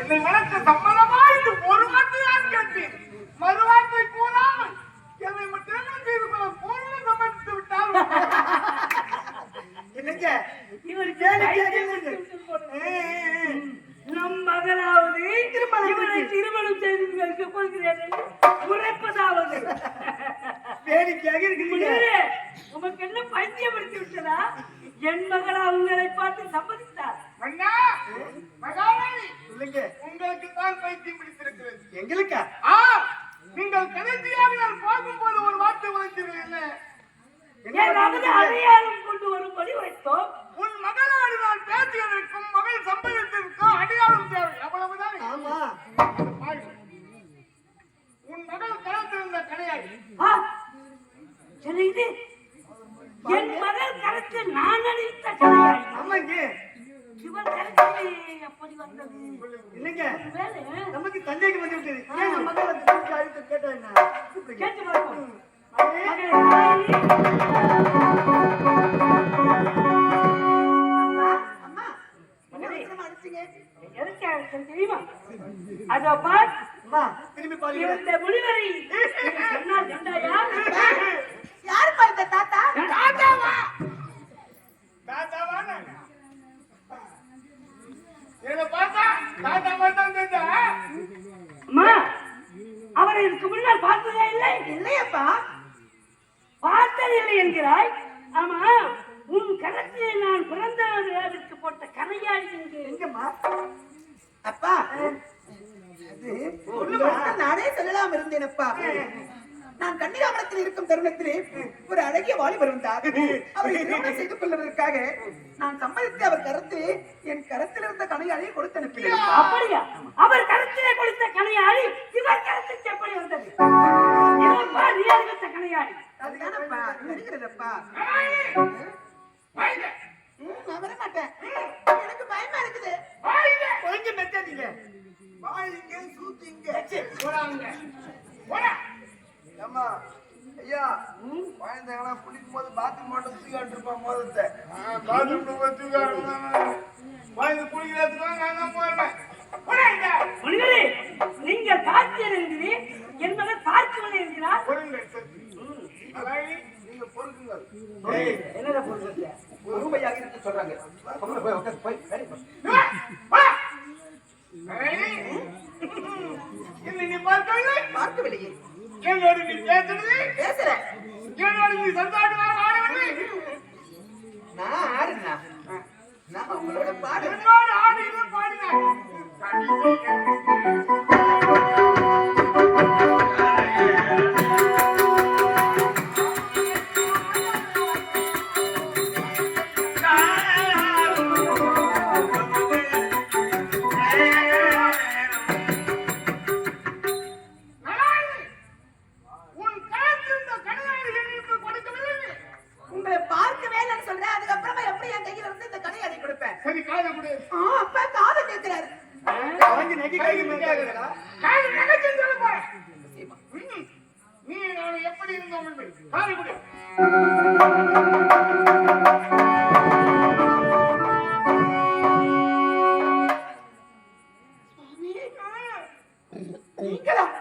என்னை வளர்க்க சம்மதமா என்று ஒரு வார்த்தை நான் கேட்டேன். மறு வார்த்தை கூறாமல் என்னை மட்டும் செய்து கொள்ள பூர்ண சம்மதித்து விட்டால் என்னங்க? இவர் திருமணம். நம் மகனாவது திருமணம் திருமணம் செய்து என்று உரைப்பதாவது. வேடிக்கையாக இருக்குதுங்க முனிவரே, உமக்கு என்ன பைத்தியம் பிடித்து விட்டதா? என் மகளா உங்களை பார்த்து சம்மதித்தார். மகாராணி சொல்லுங்க. உங்களுக்கு தான் பைத்தியம் பிடித்திருக்கிறது. எங்களுக்கா? ஆ நீங்கள் கடைசியாக நான் பார்க்கும்போது ஒரு வார்த்தை உழைத்தீர்கள் என்ன? ஏதாவது அடையாளம் கொண்டு வரும்படி வைத்தோம் உன் மகனோடு நான் பேசியதற்கும் மகள் சம்பளத்திற்கும் அடையாளம் தேவை அவ்வளவுதான்? ஆமா. உன் மகள் கலத்திருந்த கிடையாது என் மகள் கருத்து நான் அளித்த கிடையாது ஆமாங்க. இல்லைங்க நமக்கு சந்தேகம் வந்து விட்டது. ஏன் நம்ம மகள் வந்து கூப்பிட்டு அழைத்து கேட்டா என்ன? கேட்டு தெரியுமா? அதோ பார். திரும்பி பாருங்க. இந்த சொன்னால் கண்டாயா தாத்தா? தாத்தாவா? தாத்தாவா நானா? என்னை பார்த்தா தாத்தாவா தான் தெரிஞ்சா அம்மா அவரை இதுக்கு முன்னால் பார்த்ததே இல்லை. இல்லையப்பா. பார்த்ததில்லை என்கிறாய். ஆமா உன் கரத்திலே நான் பிறந்த விழாவிற்கு போட்ட எங்கே எங்கம்மா? அப்பா நானே சொல்லலாம் இருந்தேனப்பா. நான் கன்னிகாமரத்தில் இருக்கும் தருணத்திலே ஒரு அழகிய வாலிபர் வந்தார் அவரை திருமணம் செய்து கொள்வதற்காக நான் சம்மதித்து அவர் கருத்தில் என் கரத்தில் இருந்த கனையாளியை கொடுத்து அனுப்பினேன். அப்படியா? அவர் கருத்திலே கொடுத்த கனையாடி இவர் கருத்துக்கு எப்படி வந்தது கனையாடி அதுதானப்பா ம், நான் வர மாட்டேன் எனக்கு பயமா இருக்குது. கொஞ்சம் மெத்தாதீங்க வாங்க. சூத்திங்க. போறாங்க ஏம்மா, ஐயா குழந்தைங்களாம் குளிக்கும் போது பாத்ரூம் மட்டும் தூக்கிட்டு இருப்பான் மோதத்தை பாத்ரூம்ல போய் தூக்காரு வாங்க குளிக்கிறதுக்கு நான் தான் போறேன் போடா இங்க முனிவரே நீங்கள் காத்தியல் என்கிறீர் என்பதை சரி. அழகி நீங்க பொறுக்குங்கள். என்னடா இருக்க சொல்றாங்க. போய் நீங்களா வேண்டாம்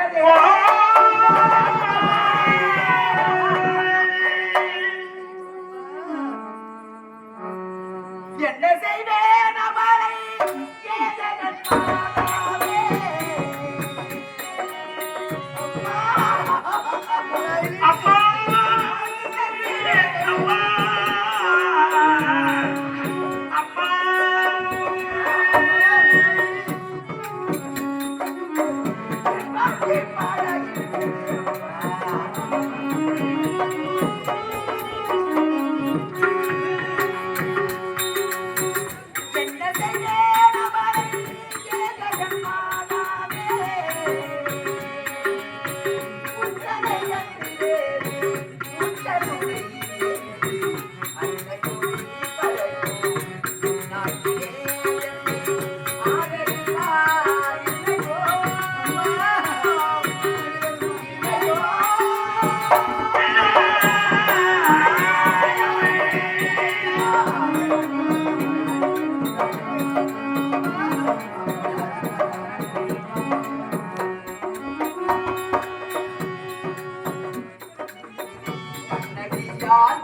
रहने दे நான்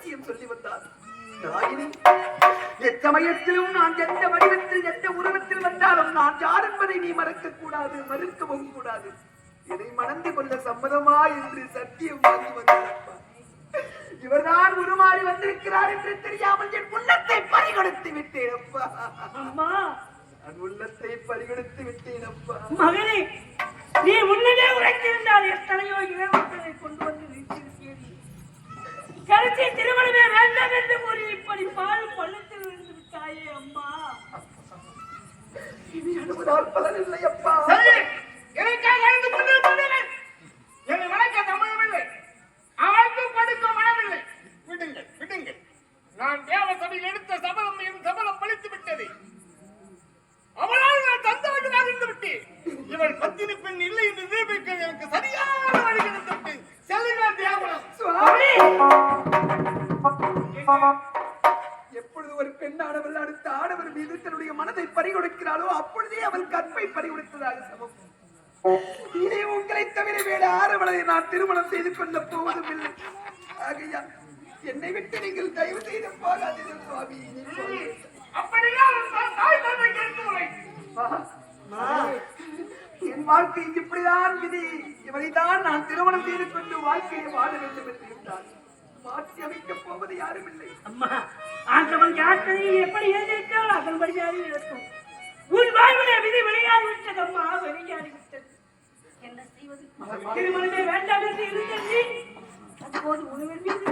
ரகசியம் சொல்லி வந்தார். எச்சமயத்திலும் நான் எந்த வடிவத்தில் எந்த உருவத்தில் வந்தாலும் நான் யார் என்பதை நீ மறக்க கூடாது மறுக்கவும் கூடாது. என்னை மணந்து கொள்ள சம்மதமா என்று சத்தியம் வாங்கி வந்தாரப்பா இவர்தான் உருமாறி வந்திருக்கிறார் என்று தெரியாமல் என் உள்ளத்தை பறிகொடுத்து விட்டேன் அப்பா. அம்மா. உள்ளத்தை பறிகொடுத்து விட்டேன் அப்பா. மகனே நீ முன்னமே உரைத்திருந்தால் எத்தனையோ இளவரசனை கொண்டு வந்து கருத்தை திருமணமே வேண்டாம் என்று கூறி இப்படி பால் பள்ளத்தில் விழுந்து விட்டாயே அம்மா. இனி அனுமதால் பலனில்லை அப்பா சரி எனக்காக என் வாழ்க்கை இப்படிதான் விதி. இவரைதான் நான் திருமணம் செய்து கொண்டு வாழ்க்கையை வாழ வேண்டும் என்று மாற்றி அமைக்கப் போவது யாரும் இல்லை. அம்மா ஆண்டவன் யாத்திரை எப்படி எழுதியிருக்கிறாள் அதன்படியாக இருக்கும். உன் வாழ்விலே விதி விளையாடி விட்டது அம்மா விளையாடி விட்டது என்ன செய்வது? திருமணமே வேண்டாம் என்று அப்போது உணவின் மீது.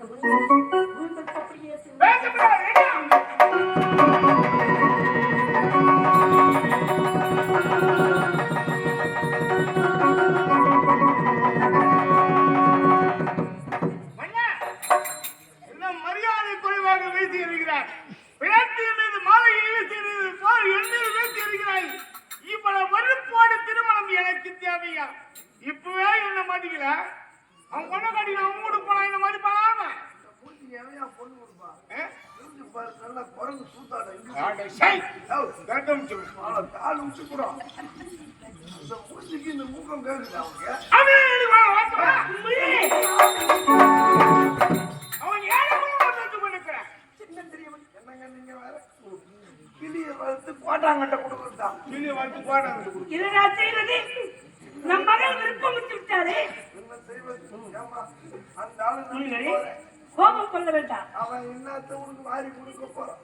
அந்த உணவு உங்கள் அப்படியே கிளிய வளர்த்து கோட்டாங்கட்ட கொடுக்குறதா கிளி வந்து போடாது இதை நான் செய்வது? நம் மகள் விருப்பம் விட்டு விட்டாரே? என்ன செய்வது? ஏம்மா அந்த ஆளு நம்பி நீங்களே போறேன். கோபம் கொள்ள வேண்டாம். அவன் என்னத்த உனக்கு வாரி கொடுக்க போறான்.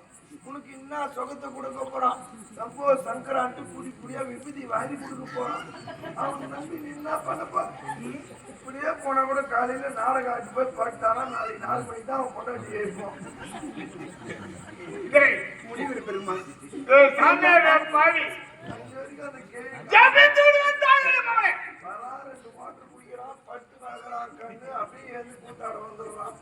உனக்கு என்ன சொகத்தை கொடுக்க போறான்? சம்போ சங்கரான்ட்டு குடி குடியா விபதி வாரி கொடுக்க போறான். அவன் நம்பி என்ன பண்ணப்பா? இப்படியே போனா கூட காலையில நாடகம் ஆட்டி போய் படுத்தானா? நாளைக்கு நாலு மணிக்கு தான் அவன் கொண்டாடி டேய் முடிவு பெருமாள் அந்த கேள்வி ஜபித்து விடுவான் தாங்களே மகனே வரா ரெண்டு வாட்டர் குடிக்கிறான் பட்டு நாகிறான் கண்ணு அப்படியே எழுந்து கூட்டாட வந்துடுறான்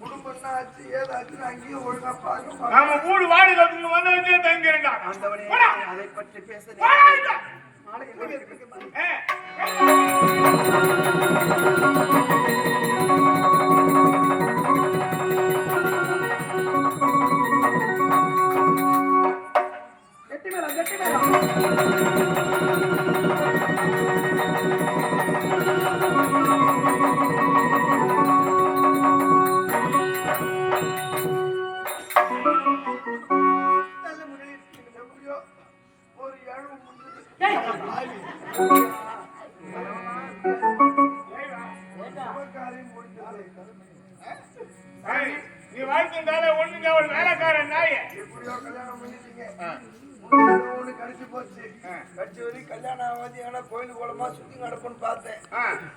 குடும்பம் என்ன ஆச்சு ஏதாச்சுன்னு அங்கேயும் ஒழுங்கா பார்க்க மாட்டான் நாம மூணு வாடகை வந்து வந்து வச்சு தங்கிறேன்டா ஆண்டவனே போடா. அதை நடக்கும்னு பார்த்தேன்.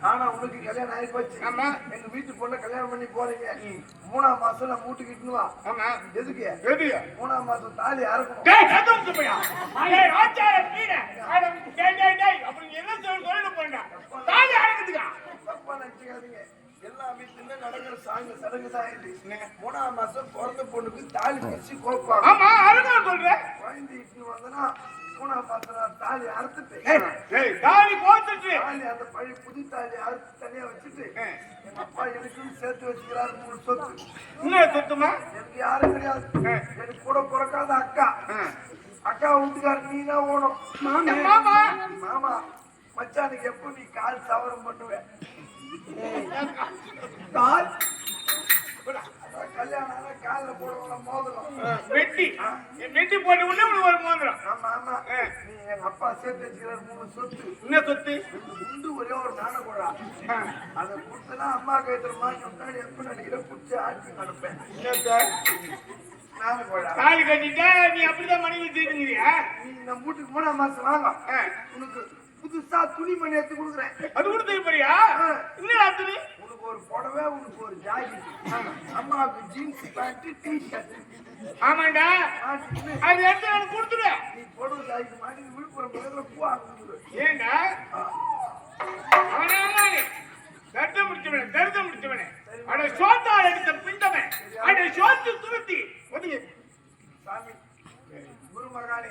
ஆனா உனக்கு கல்யாணம் ஆகி போச்சு ஆமா. எங்க வீட்டு பொண்ணை கல்யாணம் பண்ணி போறீங்க. மூணாம் மாசம் நான் வா. ஆமா. எதுக்கு? மூணாம் மாசம் தாலி அறக்கணும். டேய் ஆச்சார டேய் டேய் டேய். அப்படி என்ன சொல்லி சொல்லிட்டு தாலி அடக்குதுக்கா தப்பா நினைச்சுக்காதீங்க. எல்லா வீட்டுல நடக்கிற சாங்க சடங்கு தான் இது. மூணாம் மாசம் பிறந்த பொண்ணுக்கு தாலி பிரிச்சு கோப்பாங்க. ஆமா அதுதான் சொல்றேன் குழந்தை வந்தனா மாசம் நான் தாலி அறுத்துட்டு. தாலி போட்டுச்சு. தாலி அந்த பழைய புது தாலி அறுத்து தனியா வச்சுட்டு எங்க அப்பா எனக்குன்னு சேர்த்து வச்சுக்கிறாரு மூணு சொத்து. இன்னும் சுத்தமா? எனக்கு யாரும் கிடையாது. எனக்கு கூட பிறக்காத அக்கா. அக்கா வீட்டுக்காரர் நீ தான் ஓணும் மாமா மாமா மச்சானுக்கு எப்போ நீ கால் சவரம் பண்ணுவேன் கால்? காலில் போடுவாங்க மோதிரம்? வெட்டி. வெட்டி போட்டு உடனே உனக்கு ஒரு மோதிரம். ஆமா ஆமா. நீ எங்க அப்பா சேர்த்து வச்சுக்கிறாரு மூணு சொத்து. என்ன சொத்து? உண்டு ஒரே ஒரு நாணகுழா அதை கொடுத்தனா அம்மா கைத்துல வாங்கி முன்னாடி எப்ப நடிக்கிற பிடிச்சி ஆட்சி நடப்பேன். தாலி கட்டிட்டா நீ அப்படிதான் மனைவி நீ இந்த வீட்டுக்கு மூணாம் மாசம் வாங்க. உனக்கு புதுசா துணிமணி எடுத்து கொடுக்குறேன். அது கூட தெரியுறியா என்ன துணி? உனக்கு ஒரு புடவை உனக்கு ஒரு ஜாக்கெட் அம்மாவுக்கு ஜீன்ஸ் பேண்ட் டி ஷர்ட் ஆமாண்டா அது எடுத்து எனக்கு கொடுத்துரு நீ புடவை ஜாக்கெட் மாட்டி விழுப்புரம் பக்கத்துல பூ ஆகுது ஏண்டா? அவனால தர்த்தம் முடிச்சவனே தர்த்தம் முடிச்சவனே. அட சோத்தால் எடுத்த பிண்டவன். அட சோத்து துருத்தி. ஒதுங்க சாமி குரு மகானே.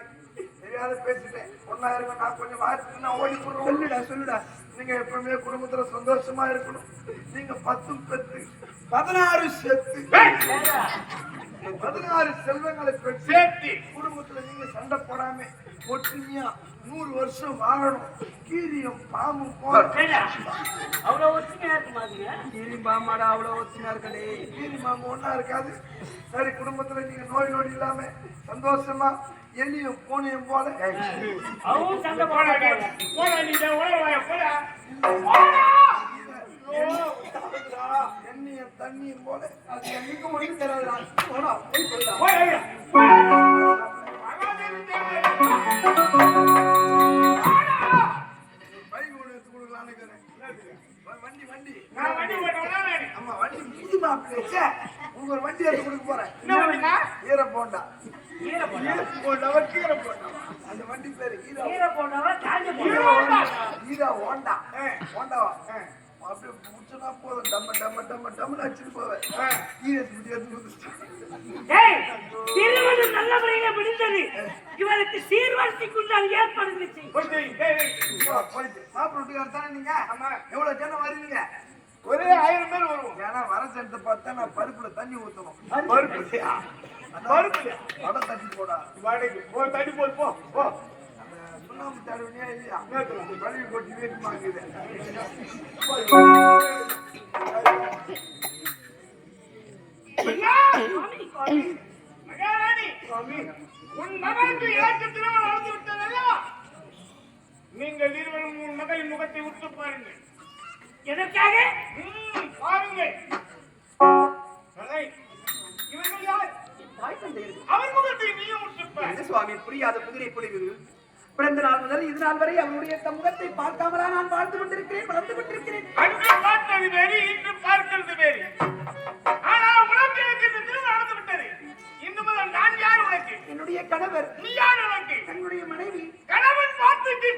தெரியாத பேசிட்டேன் ஒன்னா இருக்க நான் கொஞ்சம் வாரத்துக்கு நான் ஓடி போடுறேன் சொல்லுடா சொல்லுடா. நீங்க எப்பவுமே குடும்பத்துல சந்தோஷமா இருக்கணும். நீங்க பத்து பெத்து பதினாறு செத்து. பதினாறு செல்வங்களை சேர்த்தி குடும்பத்துல நீங்க சண்டை போடாம ஒற்றுமையா நூறு வருஷம் வாழணும் கீரியம் பாம்பும் அவ்வளவு ஒற்றுமையா இருக்குமா அதுங்க? கீரி பாமாடா அவ்வளவு ஒத்துமையா இருக்கடே கீரி மாம்பு ஒண்ணா இருக்காது சரி குடும்பத்துல நீங்க நோய் நொடி இல்லாம சந்தோஷமா எலியும் பூனையும் போல அவவும் சண்டை போடா. போடா நீ போடா. போடா. தண்ணியும் போல அது என்னைக்கு ஒண்ணு தராதா போடா போய். வண்டி வண்டி நான் வண்டி? ஆமா வண்டி புது மாப்பிள்ளை உங்களுக்கு ஒரு வண்டி எடுத்து கொடுக்க போறேன்? ஈர போண்டா ஈர போண்டா. போண்டா கீரை போண்டா அந்த வண்டி பேரு ஈர. ஈரா ஹோண்டா ஆ. முடிச்சுனா போதும். டம்ம டம்ம டம்ம டம்மன்னு அடிச்சுட்டு போவேன். திருமணம் நல்ல முறையில முடிந்தது. இவருக்கு சீர்வரிசைக்குண்டான ஏற்பாடுகளை செய். போய் டேய், டேய், டேய். போயிட்டு. மாப்பிள்ளை வீட்டுக்காரர் தானே நீங்க. எவ்வளவு ஜனம் வருவீங்க? ஒரே ஆயிரம் பேர் வருவோம். ஏன்னா வர ஜனத்தை பார்த்தா நான் பருப்புல தண்ணி ஊத்தணும். பருப்பு மறுக்கல வடை தட்டி போடா. வாடகைக்கு போ தடி போடு போ. சுண்ணாம்பு இல்லையா. கழுவி! மகாராணி உன் மகனுக்கு இலக்கு திருமணம் நடந்து விட்டது அல்லவா நீங்கள் இருவரும் உன் மகளின் முகத்தை உற்று பாருங்கள் எனக்காக ம், பாருங்கள் இவர்கள் யார் அவர் முகத்தை நீயும் உற்று பார் என்ன சுவாமி புரியாத குதிரை பொழிவு பிறந்த நாள் முதல் இது நாள் வரை அவருடைய தம் முகத்தை பார்க்காமலா நான் வாழ்ந்து கொண்டிருக்கிறேன் வளர்ந்து கொண்டிருக்கிறேன். அன்று பார்த்தது வேறு இன்று பார்க்கிறது வேறு. ஆனால் உனக்கு எனக்கு நடந்து விட்டது. இன்று முதல் நான் யார் உனக்கு? என்னுடைய கணவர் நீ யார் உனக்கு? தன்னுடைய மனைவி கணவன் வார்த்தைக்கு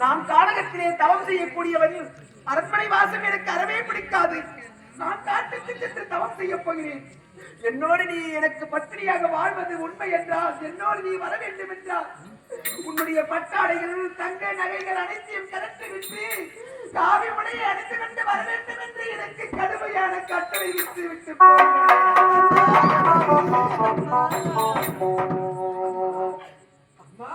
நான் காலகத்திலே தவம் செய்யக்கூடியவன் அரண்மனை வாசம் எனக்கு அறவே பிடிக்காது. நான் காட்டுக்கு சென்று தவம் செய்ய போகிறேன். என்னோடு நீ எனக்கு பத்திரியாக வாழ்வது உண்மை என்றால் என்னோடு நீ வர வேண்டும் என்றால் உன்னுடைய பட்டாடைகள் தங்க நகைகள் அனைத்தையும் கரட்டு விட்டு காவி முனையை அடித்து கொண்டு வர வேண்டும் என்று எனக்கு கடுமையான கட்டளை விட்டு விட்டு அம்மா